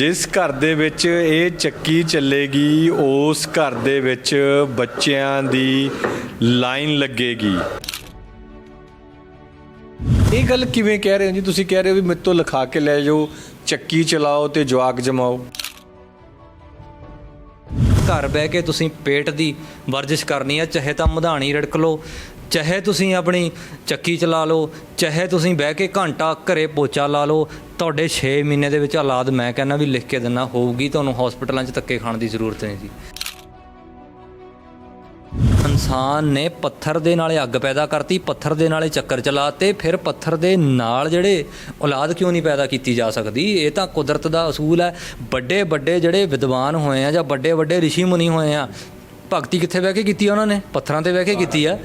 ਜਿਸ ਘਰ ਦੇ ਵਿੱਚ ਇਹ ਚੱਕੀ ਚੱਲੇਗੀ, ਉਸ ਘਰ ਦੇ ਵਿੱਚ ਬੱਚਿਆਂ ਦੀ ਲਾਈਨ ਲੱਗੇਗੀ। ਇਹ ਗੱਲ ਕਿਵੇਂ ਕਹਿ ਰਹੇ ਹੋ ਜੀ? ਤੁਸੀਂ ਕਹਿ ਰਹੇ ਹੋ ਵੀ ਮੇਰੇ ਤੋਂ ਲਿਖਾ ਕੇ ਲੈ ਜਾਓ, ਚੱਕੀ ਚਲਾਓ ਤੇ ਜਵਾਕ ਜਮਾਓ। ਘਰ ਬਹਿ ਕੇ ਤੁਸੀਂ ਪੇਟ ਦੀ ਵਰਜਿਸ਼ ਕਰਨੀ ਹੈ ਚਾਹੇ ਤਾਂ ਮਧਾਣੀ ਰੜਕ ਲਓ ਚਾਹੇ ਤੁਸੀਂ ਆਪਣੀ ਚੱਕੀ ਚਲਾ ਲਓ, ਚਾਹੇ ਤੁਸੀਂ ਬਹਿ ਕੇ ਘੰਟਾ ਘਰੇ ਪੋਚਾ ਲਾ ਲਓ, ਤੁਹਾਡੇ 6 ਮਹੀਨੇ ਦੇ ਵਿੱਚ ਔਲਾਦ ਮੈਂ ਕਹਿੰਦਾ ਵੀ ਲਿਖ ਕੇ ਦਿੰਨਾ ਹੋਊਗੀ, ਤੁਹਾਨੂੰ ਹਸਪੀਟਲਾਂ 'ਚ ਧੱਕੇ ਖਾਣ ਦੀ ਜ਼ਰੂਰਤ ਨਹੀਂ ਜੀ ਇਨਸਾਨ ਨੇ ਪੱਥਰ ਦੇ ਨਾਲੇ ਅੱਗ ਪੈਦਾ ਕਰਤੀ, ਪੱਥਰ ਦੇ ਨਾਲੇ ਚੱਕਰ ਚਲਾਤੇ, ਫਿਰ ਪੱਥਰ ਦੇ ਨਾਲ ਜਿਹੜੇ ਔਲਾਦ ਕਿਉਂ ਨਹੀਂ ਪੈਦਾ ਕੀਤੀ ਜਾ ਸਕਦੀ? ਇਹ ਤਾਂ ਕੁਦਰਤ ਦਾ ਅਸੂਲ ਹੈ। ਵੱਡੇ ਵੱਡੇ ਜਿਹੜੇ ਵਿਦਵਾਨ ਹੋਏ ਆ ਜਾਂ ਵੱਡੇ ਵੱਡੇ ਰਿਸ਼ੀ ਮੁਨੀ ਹੋਏ ਆ, ਭਗਤੀ ਕਿੱਥੇ ਬਹਿ ਕੇ ਕੀਤੀ ਉਹਨਾਂ ਨੇ? ਪੱਥਰਾਂ ਤੇ ਬਹਿ ਕੇ ਕੀਤੀ ਆ।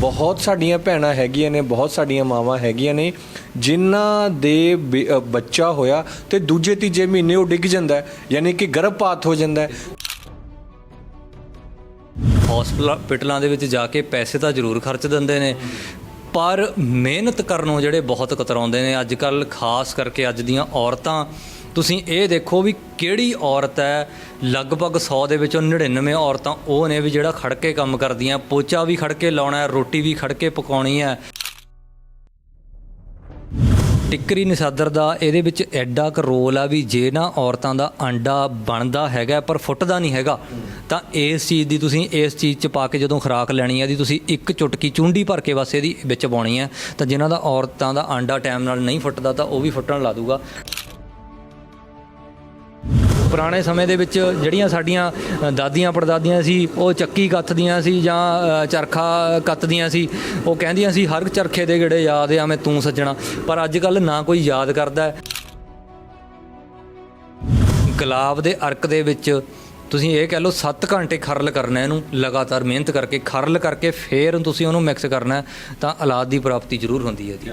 ਬਹੁਤ ਸਾਡੀਆਂ ਭੈਣਾਂ ਹੈਗੀਆਂ ਨੇ, ਬਹੁਤ ਸਾਡੀਆਂ ਮਾਵਾਂ ਹੈਗੀਆਂ ਨੇ, ਜਿਨ੍ਹਾਂ ਦੇ ਬੇ- ਬੱਚਾ ਹੋਇਆ ਤੇ ਦੂਜੇ ਤੀਜੇ ਮਹੀਨੇ ਉਹ ਡਿੱਗ ਜਾਂਦਾ ਹੈ, ਯਾਨੀ ਕਿ ਗਰਭਪਾਤ ਹੋ ਜਾਂਦਾ ਹੈ। ਹਸਪੀਟਲਾਂ ਦੇ ਵਿੱਚ ਜਾ ਕੇ ਪੈਸੇ ਤਾਂ ਜ਼ਰੂਰ ਖਰਚ ਦਿੰਦੇ ਨੇ, ਪਰ ਮਿਹਨਤ ਕਰਨੋਂ ਜਿਹੜੇ ਬਹੁਤ ਕਤਰਾਉਂਦੇ ਨੇ। ਅੱਜ ਕੱਲ ਖਾਸ ਕਰਕੇ ਅੱਜ ਦੀਆਂ ਔਰਤਾਂ ਤੁਸੀਂ ਇਹ ਦੇਖੋ ਵੀ ਕਿਹੜੀ ਔਰਤ ਹੈ, ਲਗਭਗ 100 ਦੇ ਵਿੱਚੋਂ 99 ਔਰਤਾਂ, ਉਹ ਨੇ ਵੀ ਜਿਹੜਾ ਖੜ ਕੇ ਕੰਮ ਕਰਦੀਆਂ, ਪੋਚਾ ਵੀ ਖੜ ਕੇ ਲਾਉਣਾ ਹੈ, ਰੋਟੀ ਵੀ ਖੜ ਕੇ ਪਕਾਉਣੀ ਹੈ। ਟਿੱਕਰੀ ਨਸ਼ਾਦਰ ਦਾ ਇਹਦੇ ਵਿੱਚ ਐਡਾ ਕੁ ਰੋਲ ਆ ਵੀ ਜੇ ਨਾ ਔਰਤਾਂ ਦਾ ਅੰਡਾ ਬਣਦਾ ਹੈਗਾ, ਪਰ ਫੁੱਟਦਾ ਨਹੀਂ ਹੈਗਾ, ਤਾਂ ਇਸ ਚੀਜ਼ ਦੀ ਤੁਸੀਂ ਇਸ ਚੀਜ਼ 'ਚ ਪਾ ਕੇ ਜਦੋਂ ਖੁਰਾਕ ਲੈਣੀ ਹੈ ਦੀ ਤੁਸੀਂ ਇੱਕ ਚੁਟਕੀ ਚੁੰਡੀ ਭਰ ਕੇ ਬਸ ਇਹਦੀ ਵਿੱਚ ਪਾਉਣੀ ਹੈ, ਤਾਂ ਜਿਨ੍ਹਾਂ ਦਾ ਔਰਤਾਂ ਦਾ ਅੰਡਾ ਟਾਈਮ ਨਾਲ ਨਹੀਂ ਫੁੱਟਦਾ, ਤਾਂ ਉਹ ਵੀ ਫੁੱਟਣ ਲਾ ਦੂਗਾ। ਪੁਰਾਣੇ ਸਮੇਂ ਦੇ ਵਿੱਚ ਜਿਹੜੀਆਂ ਸਾਡੀਆਂ ਦਾਦੀਆਂ ਪੜਦਾਦੀਆਂ ਸੀ, ਉਹ ਚੱਕੀ ਕੱਤਦੀਆਂ ਸੀ ਜਾਂ ਚਰਖਾ ਕੱਤਦੀਆਂ ਸੀ, ਉਹ ਕਹਿੰਦੀਆਂ ਸੀ, ਹਰ ਚਰਖੇ ਦੇ ਗੇੜੇ ਯਾਦ ਆ, ਮੈਂ ਤੂੰ ਸੱਜਣਾ। ਪਰ ਅੱਜ ਕੱਲ ਨਾ ਕੋਈ ਯਾਦ ਕਰਦਾ ਗੁਲਾਬ ਦੇ ਅਰਕ ਦੇ ਵਿੱਚ ਤੁਸੀਂ ਇਹ ਕਹਿ ਲਓ 7 ਘੰਟੇ ਖਰਲ ਕਰਨਾ ਇਹਨੂੰ, ਲਗਾਤਾਰ ਮਿਹਨਤ ਕਰਕੇ, ਖਰਲ ਕਰਕੇ ਫੇਰ ਤੁਸੀਂ ਉਹਨੂੰ ਮਿਕਸ ਕਰਨਾ ਤਾਂ ਔਲਾਦ ਦੀ ਪ੍ਰਾਪਤੀ ਜ਼ਰੂਰ ਹੁੰਦੀ ਹੈ ਜੀ।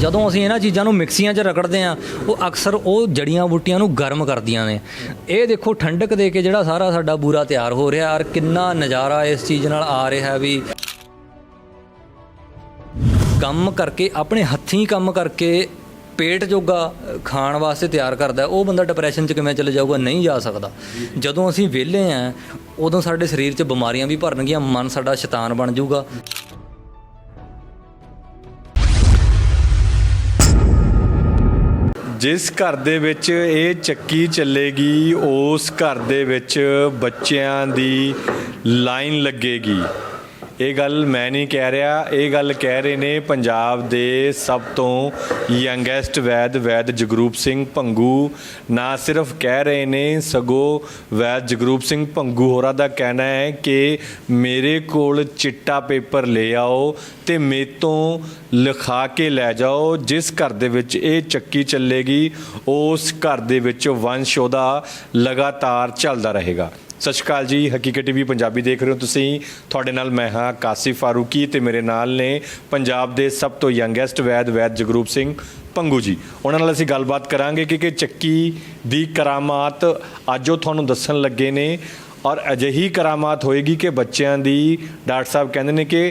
ਜਦੋਂ ਅਸੀਂ ਇਹਨਾਂ ਚੀਜ਼ਾਂ ਨੂੰ ਮਿਕਸੀਆਂ 'ਚ ਰਗੜਦੇ ਆ ਉਹ ਅਕਸਰ ਉਹ ਜੜੀਆਂ ਬੂਟੀਆਂ ਨੂੰ ਗਰਮ ਕਰਦੀਆਂ ਨੇ। ਇਹ ਦੇਖੋ ਠੰਡਕ ਦੇ ਕੇ ਜਿਹੜਾ ਸਾਰਾ ਸਾਡਾ ਬੂਰਾ ਤਿਆਰ ਹੋ ਰਿਹਾ ਔਰ ਕਿੰਨਾ ਨਜ਼ਾਰਾ ਇਸ ਚੀਜ਼ ਨਾਲ ਆ ਰਿਹਾ ਵੀ। ਕੰਮ ਕਰਕੇ, ਆਪਣੇ ਹੱਥੀਂ ਕੰਮ ਕਰਕੇ ਪੇਟ ਜੋਗਾ ਖਾਣ ਵਾਸਤੇ ਤਿਆਰ ਕਰਦਾ ਉਹ ਬੰਦਾ ਡਿਪਰੈਸ਼ਨ 'ਚ ਕਿਵੇਂ ਚਲੇ ਜਾਊਗਾ ਨਹੀਂ ਜਾ ਸਕਦਾ। ਜਦੋਂ ਅਸੀਂ ਵਿਹਲੇ ਆ ਉਦੋਂ ਸਾਡੇ ਸਰੀਰ 'ਚ ਬਿਮਾਰੀਆਂ ਵੀ ਭਰਨਗੀਆਂ, ਮਨ ਸਾਡਾ ਸ਼ੈਤਾਨ ਬਣ ਜਾਊਗਾ। ਜਿਸ ਘਰ ਦੇ ਵਿੱਚ ਇਹ ਚੱਕੀ ਚੱਲੇਗੀ, ਉਸ ਘਰ ਦੇ ਵਿੱਚ ਬੱਚਿਆਂ ਦੀ ਲਾਈਨ ਲੱਗੇਗੀ। ਇਹ ਗੱਲ ਮੈਂ ਨਹੀਂ ਕਹਿ ਰਿਹਾ, ਇਹ ਗੱਲ ਕਹਿ ਰਹੇ ਨੇ ਪੰਜਾਬ ਦੇ ਸਭ ਤੋਂ ਯੰਗੈਸਟ ਵੈਦ ਵੈਦ ਜਗਰੂਪ ਸਿੰਘ ਭੰਗੂ। ਨਾ ਸਿਰਫ ਕਹਿ ਰਹੇ ਨੇ, ਸਗੋਂ ਵੈਦ ਜਗਰੂਪ ਸਿੰਘ ਭੰਗੂ ਹੋਰਾਂ ਦਾ ਕਹਿਣਾ ਹੈ ਕਿ ਮੇਰੇ ਕੋਲ ਚਿੱਟਾ ਪੇਪਰ ਲੈ ਆਓ ਤੇ ਮੇਰੇ ਤੋਂ ਲਿਖਾ ਕੇ ਲੈ ਜਾਓ, ਜਿਸ ਘਰ ਦੇ ਵਿੱਚ ਇਹ ਚੱਕੀ ਚੱਲੇਗੀ, ਉਸ ਘਰ ਦੇ ਵਿੱਚ ਵੰਸ਼ ਉਹਦਾ ਲਗਾਤਾਰ ਚੱਲਦਾ ਰਹੇਗਾ। ਸਤਿ ਸ਼੍ਰੀ ਅਕਾਲ ਜੀ। ਹਕੀਕਤ ਟੀਵੀ ਪੰਜਾਬੀ ਦੇਖ ਰਹੇ ਹੋ ਤੁਸੀਂ। ਤੁਹਾਡੇ ਨਾਲ ਮੈਂ ਹਾਂ ਕਾਸਿਫ ਫਾਰੂਕੀ ਤੇ ਮੇਰੇ ਨਾਲ ਨੇ ਪੰਜਾਬ ਦੇ ਸਭ ਤੋਂ ਯੰਗੈਸਟ ਵੈਦ ਵੈਦ ਜਗਰੂਪ ਸਿੰਘ ਪੰਗੂ ਜੀ। ਉਹਨਾਂ ਨਾਲ ਅਸੀਂ ਗੱਲਬਾਤ ਕਰਾਂਗੇ ਕਿ ਕਿ ਚੱਕੀ ਦੀ ਕਰਾਮਾਤ ਅੱਜ ਉਹ ਤੁਹਾਨੂੰ ਦੱਸਣ ਲੱਗੇ ਨੇ ਔਰ ਅਜਿਹੀ ਕਰਾਮਾਤ ਹੋਏਗੀ ਕਿ ਬੱਚਿਆਂ ਦੀ ਡਾਕਟਰ ਸਾਹਿਬ ਕਹਿੰਦੇ ਨੇ ਕਿ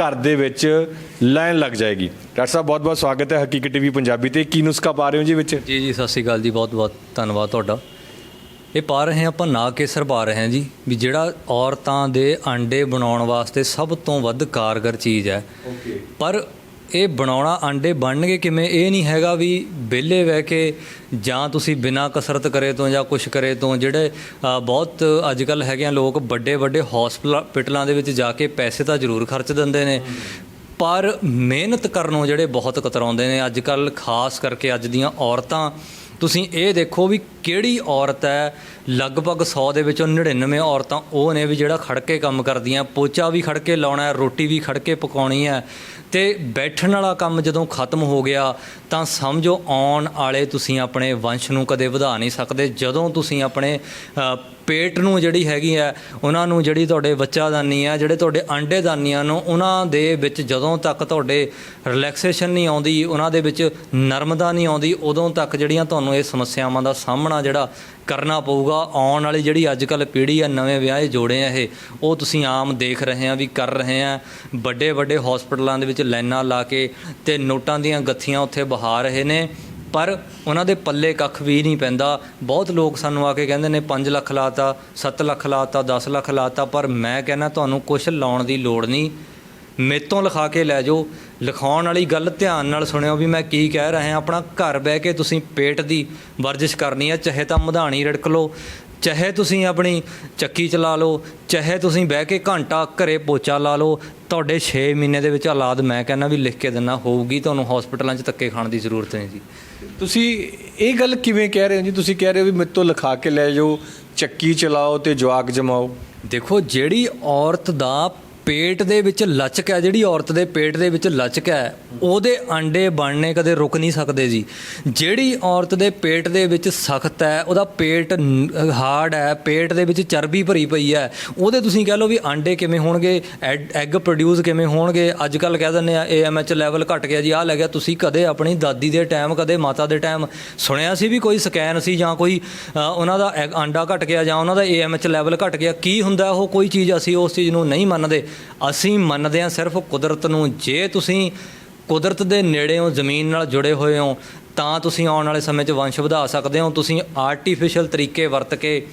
ਘਰ ਦੇ ਵਿੱਚ ਲਾਈਨ ਲੱਗ ਜਾਏਗੀ। ਡਾਕਟਰ ਸਾਹਿਬ ਬਹੁਤ ਬਹੁਤ ਸਵਾਗਤ ਹੈ ਹਕੀਕਤ ਟੀਵੀ ਪੰਜਾਬੀ ਤੇ। ਕੀ ਨੁਸਖਾ ਪਾ ਰਹੇ ਹੋ ਜੀ ਵਿੱਚ? ਜੀ ਜੀ, ਸਤਿ ਸ਼੍ਰੀ ਅਕਾਲ ਜੀ। ਬਹੁਤ ਬਹੁਤ ਧੰਨਵਾਦ ਤੁਹਾਡਾ। ਇਹ ਪਾ ਰਹੇ ਹਾਂ ਆਪਾਂ ਨਾ ਕੇਸਰ ਪਾ ਰਹੇ ਹਾਂ ਜੀ ਵੀ ਜਿਹੜਾ ਔਰਤਾਂ ਦੇ ਆਂਡੇ ਬਣਾਉਣ ਵਾਸਤੇ ਸਭ ਤੋਂ ਵੱਧ ਕਾਰਗਰ ਚੀਜ਼ ਹੈ। ਪਰ ਇਹ ਬਣਾਉਣਾ ਆਂਡੇ ਬਣਨਗੇ ਕਿਵੇਂ? ਇਹ ਨਹੀਂ ਹੈਗਾ ਵੀ ਵਿਹਲੇ ਬਹਿ ਕੇ ਜਾਂ ਤੁਸੀਂ ਬਿਨਾਂ ਕਸਰਤ ਕਰੇ ਤੋਂ ਜਾਂ ਕੁਛ ਕਰੇ ਤੋਂ ਜਿਹੜੇ ਬਹੁਤ ਅੱਜ ਕੱਲ ਹੈਗੇ ਆ ਲੋਕ ਵੱਡੇ ਵੱਡੇ ਹਸਪੀਟਲਾਂ ਦੇ ਵਿੱਚ ਜਾ ਕੇ ਪੈਸੇ ਤਾਂ ਜ਼ਰੂਰ ਖਰਚ ਦਿੰਦੇ ਨੇ। ਪਰ ਮਿਹਨਤ ਕਰਨੋਂ ਜਿਹੜੇ ਬਹੁਤ ਕਤਰਾਉਂਦੇ ਨੇ ਅੱਜ ਕੱਲ ਖਾਸ ਕਰਕੇ ਅੱਜ ਦੀਆਂ ਔਰਤਾਂ ਤੁਸੀਂ ਇਹ ਦੇਖੋ ਵੀ ਕਿਹੜੀ ਔਰਤ ਹੈ, ਲਗਭਗ 100 ਦੇ ਵਿੱਚੋਂ 99 ਔਰਤਾਂ, ਉਹ ਨੇ ਵੀ ਜਿਹੜਾ ਖੜ ਕੇ ਕੰਮ ਕਰਦੀਆਂ, ਪੋਚਾ ਵੀ ਖੜ ਕੇ ਲਾਉਣਾ ਰੋਟੀ ਵੀ ਖੜ ਕੇ ਪਕਾਉਣੀ ਹੈ, ਤੇ ਬੈਠਣ ਵਾਲਾ ਕੰਮ ਜਦੋਂ ਖਤਮ ਹੋ ਗਿਆ ਤਾਂ ਸਮਝੋ ਆਉਣ ਵਾਲੇ ਤੁਸੀਂ ਆਪਣੇ ਵੰਸ਼ ਨੂੰ ਕਦੇ ਵਧਾ ਨਹੀਂ ਸਕਦੇ। ਜਦੋਂ ਤੁਸੀਂ ਆਪਣੇ ਪੇਟ ਨੂੰ ਜਿਹੜੀ ਹੈਗੀ ਹੈ, ਉਹਨਾਂ ਨੂੰ ਜਿਹੜੀ ਤੁਹਾਡੇ ਬੱਚਾਦਾਨੀ ਆ ਜਿਹੜੇ ਤੁਹਾਡੇ ਆਂਡੇਦਾਨੀਆਂ ਨੂੰ, ਉਹਨਾਂ ਦੇ ਵਿੱਚ ਜਦੋਂ ਤੱਕ ਤੁਹਾਡੇ ਰਿਲੈਕਸੇਸ਼ਨ ਨਹੀਂ ਆਉਂਦੀ, ਉਹਨਾਂ ਦੇ ਵਿੱਚ ਨਰਮਦਾ ਨਹੀਂ ਆਉਂਦੀ, ਉਦੋਂ ਤੱਕ ਜਿਹੜੀਆਂ ਤੁਹਾਨੂੰ ਇਹ ਸਮੱਸਿਆਵਾਂ ਦਾ ਸਾਹਮਣਾ ਜਿਹੜਾ ਕਰਨਾ ਪਊਗਾ, ਆਉਣ ਵਾਲੀ ਜਿਹੜੀ ਅੱਜ ਕੱਲ ਪੀੜ੍ਹੀ ਆ ਨਵੇਂ ਵਿਆਹੇ ਜੋੜੇ ਆ ਇਹ, ਉਹ ਤੁਸੀਂ ਆਮ ਦੇਖ ਰਹੇ ਆ ਵੀ ਕਰ ਰਹੇ ਆ। ਵੱਡੇ ਵੱਡੇ ਹਸਪਤਾਲਾਂ ਦੇ ਵਿੱਚ ਲਾਈਨਾਂ ਲਾ ਕੇ ਤੇ ਨੋਟਾਂ ਦੀਆਂ ਗੱਥੀਆਂ ਉੱਥੇ ਬਹਾ ਰਹੇ ਨੇ, ਪਰ ਉਹਨਾਂ ਦੇ ਪੱਲੇ ਕੱਖ ਵੀ ਨਹੀਂ ਪੈਂਦਾ। ਬਹੁਤ ਲੋਕ ਸਾਨੂੰ ਆ ਕੇ ਕਹਿੰਦੇ ਨੇ 5 ਲੱਖ ਲਾਤਾ 7 ਲੱਖ ਲਾਤਾ 10 ਲੱਖ ਲਾਤਾ, ਪਰ ਮੈਂ ਕਹਿੰਦਾ ਤੁਹਾਨੂੰ ਕੁਝ ਲਾਉਣ ਦੀ ਲੋੜ ਨਹੀਂ। ਮੇਤੋਂ ਲਿਖਾ ਕੇ ਲੈ ਜਾਓ। ਲਿਖਾਉਣ ਵਾਲੀ ਗੱਲ ਧਿਆਨ ਨਾਲ ਸੁਣਿਓ ਵੀ ਮੈਂ ਕੀ ਕਹਿ ਰਿਹਾ, ਆਪਣਾ ਘਰ ਬਹਿ ਕੇ ਤੁਸੀਂ ਪੇਟ ਦੀ ਵਰਜਿਸ਼ ਕਰਨੀ ਹੈ ਚਾਹੇ ਤਾਂ ਮਧਾਣੀ ਰੜਕ ਲਓ। ਚਾਹੇ ਤੁਸੀਂ ਆਪਣੀ ਚੱਕੀ ਚਲਾ ਲਓ ਚਾਹੇ ਤੁਸੀਂ ਬਹਿ ਕੇ ਘੰਟਾ ਘਰੇ ਪੋਚਾ ਲਾ ਲਓ ਤੁਹਾਡੇ 6 ਮਹੀਨੇ ਦੇ ਵਿੱਚ ਔਲਾਦ ਮੈਂ ਕਹਿੰਦਾ ਵੀ ਲਿਖ ਕੇ ਦਿੰਨਾ ਹੋਊਗੀ ਤੁਹਾਨੂੰ ਹਸਪੀਟਲਾਂ 'ਚ ਧੱਕੇ ਖਾਣ ਦੀ ਜ਼ਰੂਰਤ ਨਹੀਂ ਜੀ। ਤੁਸੀਂ ਇਹ ਗੱਲ ਕਿਵੇਂ ਕਹਿ ਰਹੇ ਹੋ ਜੀ? ਤੁਸੀਂ ਕਹਿ ਰਹੇ ਹੋ ਵੀ ਮੇਰੇ ਤੋਂ ਲਿਖਾ ਕੇ ਲੈ ਜਾਓ ਚੱਕੀ ਚਲਾਓ ਤੇ ਜਵਾਕ ਜਮਾਓ। ਦੇਖੋ ਜਿਹੜੀ ਔਰਤ ਦਾ ਪੇਟ ਦੇ ਵਿੱਚ ਲਚਕ ਹੈ, ਜਿਹੜੀ ਔਰਤ ਦੇ ਪੇਟ ਦੇ ਵਿੱਚ ਲਚਕ ਹੈ, ਉਹਦੇ ਆਂਡੇ ਬਣਨੇ ਕਦੇ ਰੁਕ ਨਹੀਂ ਸਕਦੇ ਜੀ। ਜਿਹੜੀ ਔਰਤ ਦੇ ਪੇਟ ਦੇ ਵਿੱਚ ਸਖਤ ਹੈ, ਉਹਦਾ ਪੇਟ ਹਾਰਡ ਹੈ, ਪੇਟ ਦੇ ਵਿੱਚ ਚਰਬੀ ਭਰੀ ਪਈ ਹੈ, ਉਹਦੇ ਤੁਸੀਂ ਕਹਿ ਲਓ ਵੀ ਆਂਡੇ ਕਿਵੇਂ ਹੋਣਗੇ ਐਗ ਪ੍ਰੋਡਿਊਸ ਕਿਵੇਂ ਹੋਣਗੇ ਅੱਜ ਕੱਲ ਕਹਿ ਦਿੰਦੇ ਆ ਏਐਮਐਚ ਲੈਵਲ ਘਟ ਗਿਆ ਜੀ, ਆਹ ਲੈ ਗਿਆ, ਤੁਸੀਂ ਕਦੇ ਆਪਣੀ ਦਾਦੀ ਦੇ ਟਾਈਮ ਕਦੇ ਮਾਤਾ ਦੇ ਟਾਈਮ ਸੁਣਿਆ ਸੀ ਵੀ ਕੋਈ ਸਕੈਨ ਸੀ ਜਾਂ ਕੋਈ ਉਹਨਾਂ ਦਾ ਐਗ- ਆਂਡਾ ਘਟ ਗਿਆ ਜਾਂ ਉਹਨਾਂ ਦਾ ਏਐਮਐਚ ਲੈਵਲ ਘਟ ਗਿਆ, ਕੀ ਹੁੰਦਾ ਉਹ ਕੋਈ ਚੀਜ਼ ਅਸੀਂ ਉਸ ਚੀਜ਼ ਨੂੰ ਨਹੀਂ ਮੰਨਦੇ। ਅਸੀਂ ਮੰਨਦੇ ਹਾਂ ਸਿਰਫ ਕੁਦਰਤ ਨੂੰ। ਜੇ ਤੁਸੀਂ ਕੁਦਰਤ ਦੇ ਨੇੜੇ ਹੋ ਜ਼ਮੀਨ ਨਾਲ ਜੁੜੇ ਹੋਏ ਹੋ ਤਾਂ ਤੁਸੀਂ ਆਉਣ ਵਾਲੇ ਸਮੇਂ 'ਚ ਵੰਸ਼ ਵਧਾ ਸਕਦੇ ਹੋ। ਤੁਸੀਂ ਆਰਟੀਫੀਸ਼ੀਅਲ ਤਰੀਕੇ ਵਰਤ ਕੇ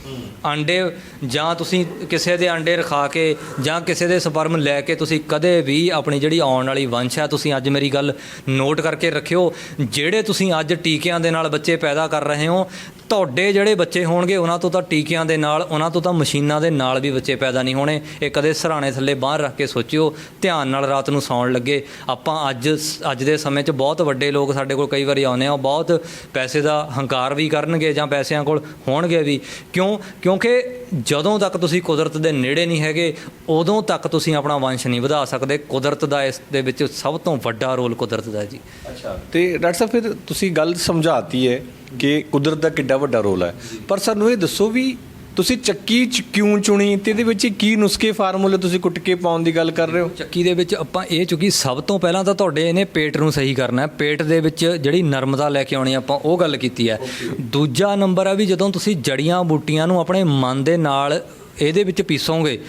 ਆਂਡੇ ਜਾਂ ਤੁਸੀਂ ਕਿਸੇ ਦੇ ਆਂਡੇ ਰਖਾ ਕੇ ਜਾਂ ਕਿਸੇ ਦੇ ਸਪਰਮ ਲੈ ਕੇ ਤੁਸੀਂ ਕਦੇ ਵੀ ਆਪਣੀ ਜਿਹੜੀ ਆਉਣ ਵਾਲੀ ਵੰਸ਼ ਹੈ ਤੁਸੀਂ ਅੱਜ ਮੇਰੀ ਗੱਲ ਨੋਟ ਕਰਕੇ ਰੱਖਿਓ। ਜਿਹੜੇ ਤੁਸੀਂ ਅੱਜ ਟੀਕਿਆਂ ਦੇ ਨਾਲ ਬੱਚੇ ਪੈਦਾ ਕਰ ਰਹੇ ਹੋ ਤੁਹਾਡੇ ਜਿਹੜੇ ਬੱਚੇ ਹੋਣਗੇ, ਉਹਨਾਂ ਤੋਂ ਤਾਂ ਟੀਕਿਆਂ ਦੇ ਨਾਲ, ਉਹਨਾਂ ਤੋਂ ਤਾਂ ਮਸ਼ੀਨਾਂ ਦੇ ਨਾਲ ਵੀ ਬੱਚੇ ਪੈਦਾ ਨਹੀਂ ਹੋਣੇ। ਇਹ ਕਦੇ ਸਰਾਣੇ ਥੱਲੇ ਬਾਹਰ ਰੱਖ ਕੇ ਸੋਚਿਓ, ਧਿਆਨ ਨਾਲ ਰਾਤ ਨੂੰ ਸੌਣ ਲੱਗੇ। ਆਪਾਂ ਅੱਜ ਅੱਜ ਦੇ ਸਮੇਂ 'ਚ ਬਹੁਤ ਵੱਡੇ ਲੋਕ ਸਾਡੇ ਕੋਲ ਕਈ ਵਾਰੀ ਆਉਂਦੇ ਆ, ਉਹ ਬਹੁਤ ਪੈਸੇ ਦਾ ਹੰਕਾਰ ਵੀ ਕਰਨਗੇ ਜਾਂ ਪੈਸਿਆਂ ਕੋਲ ਹੋਣਗੇ ਵੀ। ਕਿਉਂ? ਕਿਉਂਕਿ ਜਦੋਂ ਤੱਕ ਤੁਸੀਂ ਕੁਦਰਤ ਦੇ ਨੇੜੇ ਨਹੀਂ ਹੈਗੇ, ਉਦੋਂ ਤੱਕ ਤੁਸੀਂ ਆਪਣਾ ਵੰਸ਼ ਨਹੀਂ ਵਧਾ ਸਕਦੇ। ਕੁਦਰਤ ਦਾ ਇਸ ਦੇ ਵਿੱਚ ਸਭ ਤੋਂ ਵੱਡਾ ਰੋਲ ਕੁਦਰਤ ਦਾ ਜੀ। ਅੱਛਾ। ਤੇ ਡਾਕਟਰ ਸਾਹਿਬ, ਫਿਰ ਤੁਸੀਂ ਗੱਲ ਸਮਝਾਤੀ ਹੈ ਕਿ ਕੁਦਰਤ ਦਾ ਕਿੱਡਾ ਵੱਡਾ ਰੋਲ ਹੈ। ਪਰ ਸਾਨੂੰ ਇਹ ਦੱਸੋ ਵੀ ਤੁਸੀਂ ਚੱਕੀ ਚ ਕਿਉਂ ਚੁਣੀ ਤੇ ਇਹਦੇ ਵਿੱਚ ਕੀ ਨੁਸਖੇ ਫਾਰਮੂਲੇ ਤੁਸੀਂ ਕੁੱਟ ਕੇ ਪਾਉਣ ਦੀ ਗੱਲ ਕਰ ਰਹੇ ਹੋ? ਚੱਕੀ ਦੇ ਵਿੱਚ ਆਪਾਂ ਇਹ ਚੁੱਕੀ ਸਭ ਤੋਂ ਪਹਿਲਾਂ ਤਾਂ ਤੁਹਾਡੇ ਇਹਨੇ ਪੇਟ ਨੂੰ ਸਹੀ ਕਰਨਾ ਹੈ। ਪੇਟ ਦੇ ਵਿੱਚ ਜਿਹੜੀ ਨਰਮਤਾ ਲੈ ਕੇ ਆਉਣੀ ਆਪਾਂ ਉਹ ਗੱਲ ਕੀਤੀ ਹੈ। ਦੂਜਾ ਨੰਬਰ ਹੈ ਵੀ ਜਦੋਂ ਤੁਸੀਂ ਜੜੀਆਂ ਬੂਟੀਆਂ ਨੂੰ ਆਪਣੇ ਮਨ ਦੇ ਨਾਲ ਇਹਦੇ ਵਿੱਚ ਪੀਸੋਗੇ।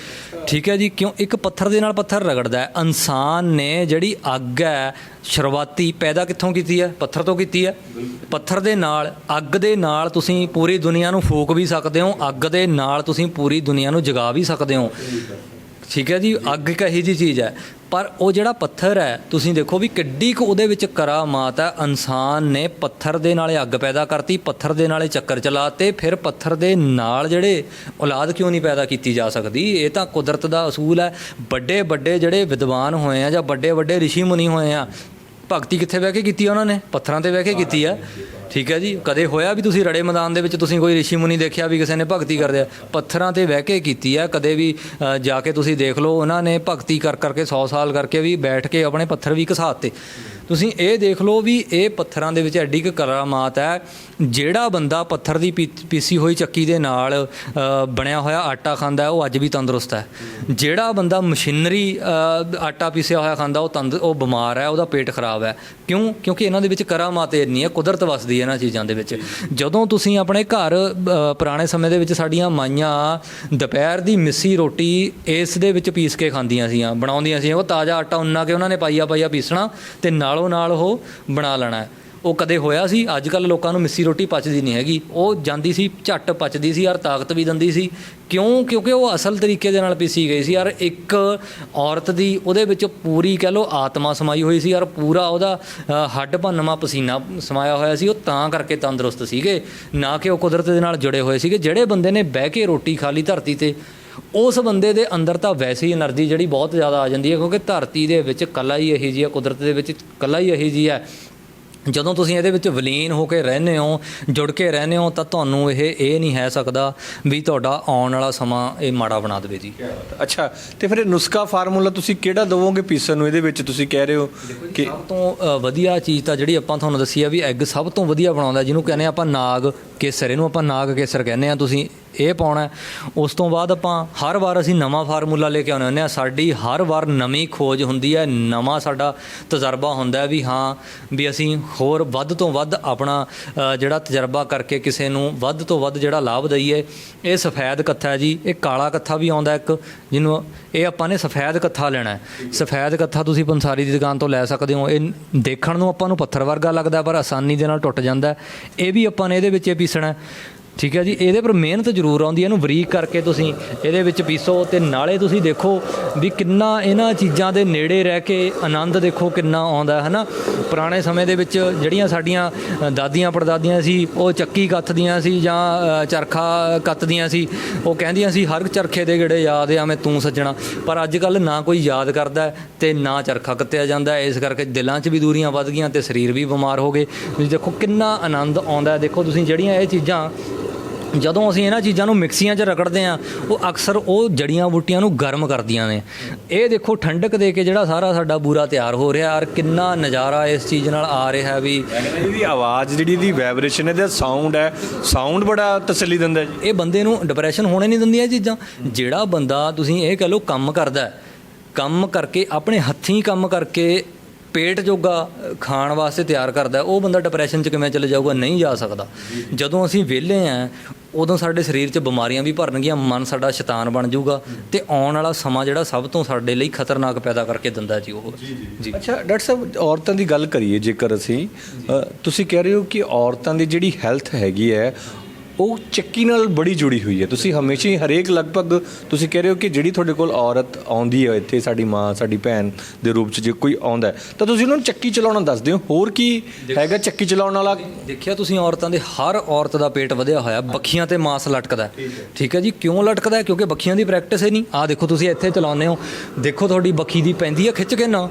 ਠੀਕ ਹੈ ਜੀ, ਕਿਉਂ? ਇੱਕ ਪੱਥਰ ਦੇ ਨਾਲ ਪੱਥਰ ਰਗੜਦਾ ਹੈ। ਇਨਸਾਨ ਨੇ ਜਿਹੜੀ ਅੱਗ ਹੈ, ਸ਼ੁਰੂਆਤੀ ਪੈਦਾ ਕਿੱਥੋਂ ਕੀਤੀ ਹੈ? ਪੱਥਰ ਤੋਂ ਕੀਤੀ ਹੈ। ਪੱਥਰ ਦੇ ਨਾਲ, ਅੱਗ ਦੇ ਨਾਲ ਤੁਸੀਂ ਪੂਰੀ ਦੁਨੀਆ ਨੂੰ ਫੂਕ ਵੀ ਸਕਦੇ ਹੋ, ਅੱਗ ਦੇ ਨਾਲ ਤੁਸੀਂ ਪੂਰੀ ਦੁਨੀਆ ਨੂੰ ਜਗਾ ਵੀ ਸਕਦੇ ਹੋ। ਠੀਕ ਹੈ ਜੀ, ਅੱਗ ਇੱਕ ਇਹੀ ਜੀ ਚੀਜ਼ ਹੈ। ਪਰ ਉਹ ਜਿਹੜਾ ਪੱਥਰ ਹੈ, ਤੁਸੀਂ ਦੇਖੋ ਵੀ ਕਿੱਡੀ ਕੁ ਉਹਦੇ ਵਿੱਚ ਕਰਾਮਾਤ ਹੈ। ਇਨਸਾਨ ਨੇ ਪੱਥਰ ਦੇ ਨਾਲੇ ਅੱਗ ਪੈਦਾ ਕਰਤੀ, ਪੱਥਰ ਦੇ ਨਾਲੇ ਚੱਕਰ ਚਲਾਤੇ, ਫਿਰ ਪੱਥਰ ਦੇ ਨਾਲ ਜਿਹੜੇ ਔਲਾਦ ਕਿਉਂ ਨਹੀਂ ਪੈਦਾ ਕੀਤੀ ਜਾ ਸਕਦੀ? ਇਹ ਤਾਂ ਕੁਦਰਤ ਦਾ ਅਸੂਲ ਹੈ। ਵੱਡੇ ਵੱਡੇ ਜਿਹੜੇ ਵਿਦਵਾਨ ਹੋਏ ਆ ਜਾਂ ਵੱਡੇ ਵੱਡੇ ਰਿਸ਼ੀ ਮੁਨੀ ਹੋਏ ਆ, ਭਗਤੀ ਕਿੱਥੇ ਬਹਿ ਕੇ ਕੀਤੀ ਉਹਨਾਂ ਨੇ? ਪੱਥਰਾਂ ਤੇ ਬਹਿ ਕੇ ਕੀਤੀ ਆ। ਠੀਕ ਹੈ ਜੀ। ਕਦੇ ਹੋਇਆ ਵੀ ਤੁਸੀਂ ਰੜੇ ਮੈਦਾਨ ਦੇ ਵਿੱਚ ਤੁਸੀਂ ਕੋਈ ਰਿਸ਼ੀ ਮੁਨੀ ਦੇਖਿਆ ਵੀ ਕਿਸੇ ਨੇ ਭਗਤੀ ਕਰਦੇ ਆ? ਪੱਥਰਾਂ ਤੇ ਬਹਿ ਕੇ ਕੀਤੀ ਆ। ਕਦੇ ਵੀ ਅ, ਜਾ ਕੇ ਤੁਸੀਂ ਦੇਖ ਲਓ ਉਹਨਾਂ ਨੇ ਭਗਤੀ ਕਰ ਕਰਕੇ 100 ਸਾਲ ਕਰਕੇ ਵੀ ਬੈਠ ਕੇ ਆਪਣੇ ਪੱਥਰ ਵੀ ਘਸਾਤੇ। ਤੁਸੀਂ ਇਹ ਦੇਖ ਲਓ ਵੀ ਇਹ ਪੱਥਰਾਂ ਦੇ ਵਿੱਚ ਐਡੀ ਕੁ ਕਰਾਮਾਤ ਹੈ ਜਿਹੜਾ ਬੰਦਾ ਪੱਥਰ ਦੀ ਪੀ- ਪੀਸੀ ਹੋਈ ਚੱਕੀ ਦੇ ਨਾਲ ਬਣਿਆ ਹੋਇਆ ਆਟਾ ਖਾਂਦਾ ਹੈ, ਉਹ ਅੱਜ ਵੀ ਤੰਦਰੁਸਤ ਹੈ। ਜਿਹੜਾ ਬੰਦਾ ਮਸ਼ੀਨਰੀ ਆਟਾ ਪੀਸਿਆ ਹੋਇਆ ਖਾਂਦਾ ਉਹ ਤੰਦ ਉਹ ਬਿਮਾਰ ਹੈ ਉਹਦਾ ਪੇਟ ਖਰਾਬ ਹੈ। ਕਿਉਂ? ਕਿਉਂਕਿ ਇਹਨਾਂ ਦੇ ਵਿੱਚ ਕਰਾਮਾਤ ਇੰਨੀ ਹੈ ਕੁਦਰਤ ਵਸਦੀ ਹੈ ਇਹਨਾਂ ਚੀਜ਼ਾਂ ਦੇ ਵਿੱਚ। ਜਦੋਂ ਤੁਸੀਂ ਆਪਣੇ ਘਰ ਪੁਰਾਣੇ ਸਮੇਂ ਦੇ ਵਿੱਚ ਸਾਡੀਆਂ ਮਾਈਆਂ ਦੁਪਹਿਰ ਦੀ ਮਿੱਸੀ ਰੋਟੀ ਇਸ ਦੇ ਵਿੱਚ ਪੀਸ ਕੇ ਖਾਂਦੀਆਂ ਸੀਆਂ ਬਣਾਉਂਦੀਆਂ ਸੀ ਉਹ ਤਾਜ਼ਾ ਆਟਾ ਉੰਨਾ ਕੇ ਉਹਨਾਂ ਨੇ ਪਾਈਆ ਪਾਈਆ ਪੀਸਣਾ ਤੇ ਨਾਲੋਂ ਨਾਲ ਉਹ ਬਣਾ ਲੈਣਾ ਉਹ ਕਦੇ ਹੋਇਆ ਸੀ? ਅੱਜ ਕੱਲ ਲੋਕਾਂ ਨੂੰ ਮਿੱਸੀ ਰੋਟੀ ਪਚਦੀ ਨਹੀਂ ਹੈਗੀ। ਉਹ ਜਾਂਦੀ ਸੀ, ਝੱਟ ਪਚਦੀ ਸੀ, ਯਾਰ ਤਾਕਤ ਵੀ ਦਿੰਦੀ ਸੀ। ਕਿਉਂ? ਕਿਉਂਕਿ ਉਹ ਅਸਲ ਤਰੀਕੇ ਦੇ ਨਾਲ ਪੀਸੀ ਗਈ ਸੀ। ਯਾਰ ਇੱਕ ਔਰਤ ਦੀ ਉਹਦੇ ਵਿੱਚ ਪੂਰੀ ਕਹਿ ਲੋ ਆਤਮਾ ਸਮਾਈ ਹੋਈ ਸੀ। ਔਰ ਪੂਰਾ ਉਹਦਾ ਹੱਡ ਭੰਨਵਾ ਪਸੀਨਾ ਸਮਾਇਆ ਹੋਇਆ ਸੀ। ਉਹ ਤਾਂ ਕਰਕੇ ਤੰਦਰੁਸਤ ਸੀਗੇ। ਨਾ ਕਿ ਉਹ ਕੁਦਰਤ ਦੇ ਨਾਲ ਜੁੜੇ ਹੋਏ ਸੀਗੇ। ਜਿਹੜੇ ਬੰਦੇ ਨੇ ਬਹਿ ਕੇ ਰੋਟੀ ਖਾ ਲਈ ਧਰਤੀ ਤੇ, ਉਸ ਬੰਦੇ ਦੇ ਅੰਦਰ ਤਾਂ ਵੈਸੇ ਹੀ એનર્ਜੀ ਜਿਹੜੀ ਬਹੁਤ ਜ਼ਿਆਦਾ ਆ ਜਾਂਦੀ ਹੈ। ਕਿਉਂਕਿ ਧਰਤੀ ਦੇ ਵਿੱਚ ਕਲਾ ਹੀ ਇਹੀ ਜੀ ਹੈ, ਕੁਦਰਤ ਦੇ ਵਿੱਚ ਕਲਾ ਹੀ ਇਹੀ ਜੀ ਹੈ। ਜਦੋਂ ਤੁਸੀਂ ਇਹਦੇ ਵਿੱਚ ਵਿਲੀਨ ਹੋ ਕੇ ਰਹਿੰਦੇ ਹੋ ਜੁੜ ਕੇ ਰਹਿੰਦੇ ਹੋ ਤਾਂ ਤੁਹਾਨੂੰ ਇਹ ਇਹ ਨਹੀਂ ਹੈ ਸਕਦਾ ਵੀ ਤੁਹਾਡਾ ਆਉਣ ਵਾਲਾ ਸਮਾਂ ਇਹ ਮਾੜਾ ਬਣਾ ਦੇਵੇ ਜੀ। ਅੱਛਾ ਤੇ ਫਿਰ ਇਹ ਨੁਸਖਾ ਫਾਰਮੂਲਾ ਤੁਸੀਂ ਕਿਹੜਾ ਦਵੋਗੇ ਪੀਸਣ ਨੂੰ ਇਹਦੇ ਵਿੱਚ? ਤੁਸੀਂ ਕਹਿ ਰਹੇ ਹੋ ਕਿ ਸਭ ਤੋਂ ਵਧੀਆ ਚੀਜ਼ ਤਾਂ ਜਿਹੜੀ ਆਪਾਂ ਤੁਹਾਨੂੰ ਦੱਸੀ ਆ ਵੀ ਐਗ ਸਭ ਤੋਂ ਵਧੀਆ ਬਣਾਉਂਦਾ ਜਿਹਨੂੰ ਕਹਿੰਦੇ ਆਪਾਂ ਨਾਗ ਕੇਸਰ। ਇਹਨੂੰ ਆਪਾਂ ਨਾਗ ਕੇਸਰ ਕਹਿੰਦੇ ਆ ਤੁਸੀਂ ਇਹ ਪਾਉਣਾ ਉਸ ਤੋਂ ਬਾਅਦ ਆਪਾਂ ਹਰ ਵਾਰ ਅਸੀਂ ਨਵਾਂ ਫਾਰਮੂਲਾ ਲੈ ਕੇ ਆਉਂਦੇ ਹੁੰਦੇ ਆ ਸਾਡੀ ਹਰ ਵਾਰ ਨਵੀਂ ਖੋਜ ਹੁੰਦੀ ਹੈ। ਨਵਾਂ ਸਾਡਾ ਤਜਰਬਾ ਹੁੰਦਾ ਵੀ ਹਾਂ, ਵੀ ਅਸੀਂ ਹੋਰ ਵੱਧ ਤੋਂ ਵੱਧ ਆਪਣਾ ਜਿਹੜਾ ਤਜਰਬਾ ਕਰਕੇ ਕਿਸੇ ਨੂੰ ਵੱਧ ਤੋਂ ਵੱਧ ਜਿਹੜਾ ਲਾਭ ਦਈਏ। ਇਹ ਸਫੈਦ ਕੱਥਾ ਹੈ ਜੀ। ਇਹ ਕਾਲਾ ਕੱਥਾ ਵੀ ਆਉਂਦਾ ਇੱਕ, ਜਿਹਨੂੰ ਇਹ ਆਪਾਂ ਨੇ ਸਫੈਦ ਕੱਥਾ ਲੈਣਾ ਸਫੈਦ ਕੱਥਾ ਤੁਸੀਂ ਪੰਸਾਰੀ ਦੀ ਦੁਕਾਨ ਤੋਂ ਲੈ ਸਕਦੇ ਹੋ। ਇਹ ਦੇਖਣ ਨੂੰ ਆਪਾਂ ਨੂੰ ਪੱਥਰ ਵਰਗਾ ਲੱਗਦਾ ਪਰ ਆਸਾਨੀ ਦੇ ਨਾਲ ਟੁੱਟ ਜਾਂਦਾ ਇਹ ਵੀ ਆਪਾਂ ਨੇ ਇਹਦੇ ਵਿੱਚ ਪੀਸਣਾ ਠੀਕ ਹੈ ਜੀ, ਇਹਦੇ ਪਰ ਮਿਹਨਤ ਜ਼ਰੂਰ ਆਉਂਦੀ ਹੈ, ਇਹਨੂੰ ਬਰੀਕ ਕਰਕੇ ਤੁਸੀਂ ਇਹਦੇ ਵਿੱਚ ਪੀਸੋ ਤੇ ਨਾਲੇ ਤੁਸੀਂ ਦੇਖੋ ਵੀ ਕਿੰਨਾ ਇਹਨਾਂ ਚੀਜ਼ਾਂ ਦੇ ਨੇੜੇ ਰਹਿ ਕੇ ਆਨੰਦ ਦੇਖੋ ਕਿੰਨਾ ਆਉਂਦਾ ਹੈ ਨਾ ਪੁਰਾਣੇ ਸਮੇਂ ਦੇ ਵਿੱਚ ਜਿਹੜੀਆਂ ਸਾਡੀਆਂ ਦਾਦੀਆਂ ਪੜਦਾਦੀਆਂ ਸੀ, ਉਹ ਚੱਕੀ ਕੱਤਦੀਆਂ ਸੀ ਜਾਂ ਚਰਖਾ ਕੱਤਦੀਆਂ ਸੀ, ਉਹ ਕਹਿੰਦੀਆਂ ਸੀ, ਹਰ ਚਰਖੇ ਦੇ ਗੇੜੇ ਯਾਦ ਆ, ਮੈਂ ਤੂੰ ਸੱਜਣਾ। ਪਰ ਅੱਜ ਕੱਲ ਨਾ ਕੋਈ ਯਾਦ ਕਰਦਾ ਹੈ ਤੇ ਨਾ ਚਰਖਾ ਕੱਤਿਆ ਜਾਂਦਾ ਇਸ ਕਰਕੇ ਦਿਲਾਂ 'ਚ ਵੀ ਦੂਰੀਆਂ ਵੱਧ ਗਈਆਂ ਤੇ ਸਰੀਰ ਵੀ ਬਿਮਾਰ ਹੋ ਗਏ। ਤੁਸੀਂ ਦੇਖੋ ਕਿੰਨਾ ਆਨੰਦ ਆਉਂਦਾ ਦੇਖੋ ਤੁਸੀਂ ਜਿਹੜੀਆਂ ਇਹ ਚੀਜ਼ਾਂ ਜਦੋਂ ਅਸੀਂ ਇਹਨਾਂ ਚੀਜ਼ਾਂ ਨੂੰ ਮਿਕਸੀਆਂ 'ਚ ਰਗੜਦੇ ਆ ਉਹ ਅਕਸਰ ਉਹ ਜੜੀਆਂ ਬੂਟੀਆਂ ਨੂੰ ਗਰਮ ਕਰਦੀਆਂ ਨੇ। ਇਹ ਦੇਖੋ ਠੰਡਕ ਦੇ ਕੇ ਜਿਹੜਾ ਸਾਰਾ ਸਾਡਾ ਬੂਰਾ ਤਿਆਰ ਹੋ ਰਿਹਾ ਔਰ ਕਿੰਨਾ ਨਜ਼ਾਰਾ ਇਸ ਚੀਜ਼ ਨਾਲ ਆ ਰਿਹਾ ਵੀ ਇਹਦੀ ਆਵਾਜ਼ ਜਿਹੜੀ ਇਹਦੀ ਵਾਈਬ੍ਰੇਸ਼ਨ ਇਹਦਾ ਸਾਊਂਡ ਹੈ। ਸਾਊਂਡ ਬੜਾ ਤਸੱਲੀ ਦਿੰਦਾ ਜੀ ਇਹ ਬੰਦੇ ਨੂੰ ਡਿਪਰੈਸ਼ਨ ਹੋਣੇ ਨਹੀਂ ਦਿੰਦੀਆਂ ਚੀਜ਼ਾਂ। ਜਿਹੜਾ ਬੰਦਾ ਤੁਸੀਂ ਇਹ ਕਹ ਲਓ ਕੰਮ ਕਰਦਾ ਹੈ, ਕੰਮ ਕਰਕੇ ਆਪਣੇ ਹੱਥੀਂ ਕੰਮ ਕਰਕੇ ਪੇਟ ਜੋਗਾ ਖਾਣ ਵਾਸਤੇ ਤਿਆਰ ਕਰਦਾ ਹੈ, ਉਹ ਬੰਦਾ ਡਿਪਰੈਸ਼ਨ 'ਚ ਕਿਵੇਂ ਚਲੇ ਜਾਊਗਾ? ਨਹੀਂ ਜਾ ਸਕਦਾ। ਜਦੋਂ ਅਸੀਂ ਵਿਹਲੇ ਆਂ ਉਦੋਂ ਸਾਡੇ ਸਰੀਰ 'ਚ ਬਿਮਾਰੀਆਂ ਵੀ ਭਰਨਗੀਆਂ ਮਨ ਸਾਡਾ ਸ਼ੈਤਾਨ ਬਣ ਜਾਊਗਾ ਤੇ ਆਉਣ ਵਾਲਾ ਸਮਾਂ ਜਿਹੜਾ ਸਭ ਤੋਂ ਸਾਡੇ ਲਈ ਖਤਰਨਾਕ ਪੈਦਾ ਕਰਕੇ ਦਿੰਦਾ ਜੀ ਉਹ। ਜੀ ਅੱਛਾ ਡਾਕਟਰ ਸਾਹਿਬ ਔਰਤਾਂ ਦੀ ਗੱਲ ਕਰੀਏ ਜੇਕਰ ਅਸੀਂ ਤੁਸੀਂ ਕਹਿ ਰਹੇ ਹੋ ਕਿ ਔਰਤਾਂ ਦੀ ਜਿਹੜੀ ਹੈਲਥ ਹੈਗੀ ਹੈ ਉਹ ਚੱਕੀ ਨਾਲ ਬੜੀ ਜੁੜੀ ਹੋਈ ਹੈ। ਤੁਸੀਂ ਹਮੇਸ਼ਾ ਹੀ ਹਰੇਕ ਲਗਭਗ ਤੁਸੀਂ ਕਹਿ ਰਹੇ ਹੋ ਕਿ ਜਿਹੜੀ ਤੁਹਾਡੇ ਕੋਲ ਔਰਤ ਆਉਂਦੀ ਹੈ ਇੱਥੇ ਸਾਡੀ ਮਾਂ ਸਾਡੀ ਭੈਣ ਦੇ ਰੂਪ 'ਚ ਜੇ ਕੋਈ ਆਉਂਦਾ ਹੈ, ਤਾਂ ਤੁਸੀਂ ਉਹਨਾਂ ਨੂੰ ਚੱਕੀ ਚਲਾਉਣਾ ਦੱਸਦੇ ਹੋ ਹੋਰ ਕੀ ਹੈਗਾ ਚੱਕੀ ਚਲਾਉਣ ਵਾਲਾ? ਦੇਖਿਆ ਤੁਸੀਂ ਔਰਤਾਂ ਦੇ ਹਰ ਔਰਤ ਦਾ ਪੇਟ ਵਧਿਆ ਹੋਇਆ ਬੱਖੀਆਂ ਤੇ ਮਾਸ ਲਟਕਦਾ। ਠੀਕ ਹੈ। ਜੀ? ਕਿਉਂ ਲਟਕਦਾ ਹੈ? ਕਿਉਂਕਿ ਬੱਖੀਆਂ ਦੀ ਪ੍ਰੈਕਟਿਸ ਹੀ ਨਹੀਂ। ਆ ਦੇਖੋ ਤੁਸੀਂ ਇੱਥੇ ਚਲਾਉਂਦੇ ਹੋ। ਦੇਖੋ ਤੁਹਾਡੀ ਬੱਖੀ ਦੀ ਪੈਂਦੀ ਹੈ ਖਿੱਚ ਕੇ ਨਾ।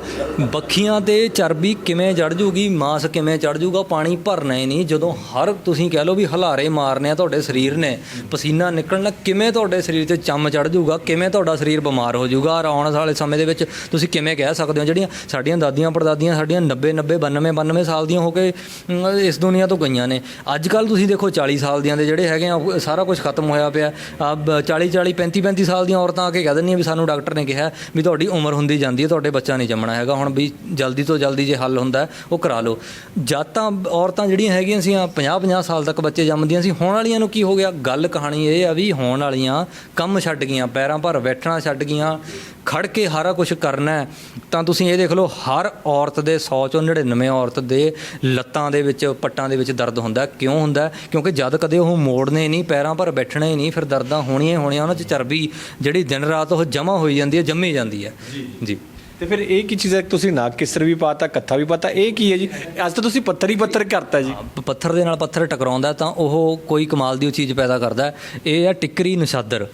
ਬੱਖੀਆਂ ਤੇ ਚਰਬੀ ਕਿਵੇਂ ਜੜ ਜੂਗੀ ਮਾਸ ਕਿਵੇਂ ਚੜ ਜੂਗਾ ਪਾਣੀ ਭਰਨਾ ਹੀ ਨਹੀਂ। ਜਦੋਂ ਹਰ ਤੁਸੀਂ ਕਹਿ ਲਓ ਵੀ ਹਲਾਰੇ ਮਾਰਨੇ ਆ ਤੁਹਾਡੇ ਸਰੀਰ ਨੇ? ਪਸੀਨਾ ਨਿਕਲਣਾ ਕਿਵੇਂ ਤੁਹਾਡੇ ਸਰੀਰ ਤੇ ਚੰਮ ਚੜ ਜੂਗਾ ਕਿਵੇਂ ਤੁਹਾਡਾ ਸਰੀਰ ਬਿਮਾਰ ਹੋ ਜੂਗਾ ਔਰ ਆਉਣ ਵਾਲੇ ਸਮੇਂ ਦੇ ਵਿੱਚ ਤੁਸੀਂ ਕਿਵੇਂ ਕਹਿ ਸਕਦੇ ਹੋ? ਜਿਹੜੀਆਂ ਸਾਡੀਆਂ ਦਾਦੀਆਂ ਪੜਦਾਦੀਆਂ, ਸਾਡੀਆਂ 90 90 92 92 ਸਾਲ ਦੀਆਂ ਹੋ ਕੇ ਇਸ ਦੁਨੀਆ ਤੋਂ ਗਈਆਂ ਨੇ। ਅੱਜ ਕੱਲ ਤੁਸੀਂ ਦੇਖੋ 40 ਸਾਲ ਦੀਆਂ ਦੇ ਜਿਹੜੇ ਹੈਗੇ ਆ ਸਾਰਾ ਕੁਝ ਖਤਮ ਹੋਇਆ ਪਿਆ। ਆ 40 40 35 35 ਸਾਲ ਦੀਆਂ ਔਰਤਾਂ ਆ ਕੇ ਕਹਿ ਦਿੰਦੀਆਂ ਵੀ ਸਾਨੂੰ ਡਾਕਟਰ ਨੇ ਕਿਹਾ ਵੀ ਤੁਹਾਡੀ ਉਮਰ ਹੁੰਦੀ ਜਾਂਦੀ ਹੈ, ਤੁਹਾਡੇ ਬੱਚਾ ਨਹੀਂ ਜੰਮਣਾ ਹੈਗਾ। ਹੁਣ ਵੀ ਜਲਦੀ ਤੋਂ ਜਲਦੀ ਜੇ ਹੱਲ ਹੁੰਦਾ, ਉਹ ਕਰਾ ਲਓ। ਜਦ ਤਾਂ ਔਰਤਾਂ ਜਿਹੜੀਆਂ ਹੈਗੀਆਂ ਸੀ 50 50 ਸਾਲ ਤੱਕ ਬੱਚੇ ਜੰਮਦੀਆਂ ਸੀ, ਹੁਣ ਵਾਲੀਆਂ ਨੂੰ ਕੀ ਹੋ ਗਿਆ ਗੱਲ ਕਹਾਣੀ ਇਹ ਆ ਵੀ ਹੋਣ ਵਾਲੀਆਂ ਕੰਮ ਛੱਡ ਗਈਆਂ ਪੈਰਾਂ ਭਰ ਬੈਠਣਾ ਛੱਡ ਗਈਆਂ ਖੜ ਕੇ ਸਾਰਾ ਕੁਝ ਕਰਨਾ। ਤਾਂ ਤੁਸੀਂ ਇਹ ਦੇਖ ਲਓ ਹਰ ਔਰਤ ਦੇ 100 ਚੋਂ 99 ਔਰਤ ਦੇ ਲੱਤਾਂ ਦੇ ਵਿੱਚ ਪੱਟਾਂ ਦੇ ਵਿੱਚ ਦਰਦ ਹੁੰਦਾ। ਕਿਉਂ ਹੁੰਦਾ? ਕਿਉਂਕਿ ਜਦ ਕਦੇ ਉਹ ਮੋੜਨੇ ਨਹੀਂ ਪੈਰਾਂ ਭਰ ਬੈਠਣਾ ਹੀ ਨਹੀਂ ਫਿਰ ਦਰਦਾਂ ਹੋਣੀਆਂ ਹੀ ਹੋਣੀਆਂ ਉਹਨਾਂ 'ਚ ਚਰਬੀ ਜਿਹੜੀ ਦਿਨ ਰਾਤ ਉਹ ਜਮਾ ਹੋਈ ਜਾਂਦੀ ਹੈ ਜੰਮੀ ਜਾਂਦੀ ਹੈ ਜੀ ਤੇ ਫਿਰ ਇਹ ਕੀ ਚੀਜ਼ ਹੈ? ਤੁਸੀਂ ਨਾ ਕਿਸਰ ਵੀ ਪਾਤਾ ਕੱਥਾ ਵੀ ਪਾਤਾ ਇਹ ਕੀ ਹੈ ਜੀ? ਅੱਜ ਤਾਂ ਤੁਸੀਂ ਪੱਥਰ ਹੀ ਪੱਥਰ ਕਰਤਾ ਜੀ। ਪੱਥਰ ਦੇ ਨਾਲ ਪੱਥਰ ਟਕਰਾਉਂਦਾ ਤਾਂ ਉਹ ਕੋਈ ਕਮਾਲ ਦੀ ਉਹ ਚੀਜ਼ ਪੈਦਾ ਕਰਦਾ। ਇਹ ਆ ਟਿੱਕਰੀ ਨਿਸ਼ਾਦਰ।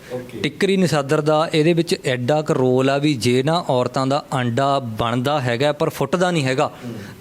ਟਿੱਕਰੀ ਨਿਸ਼ਾਦਰ ਦਾ ਇਹਦੇ ਵਿੱਚ ਐਡਾ ਕੁ ਰੋਲ ਆ ਵੀ ਜੇ ਨਾ ਔਰਤਾਂ ਦਾ ਆਂਡਾ ਬਣਦਾ ਹੈਗਾ ਪਰ ਫੁੱਟਦਾ ਨਹੀਂ ਹੈਗਾ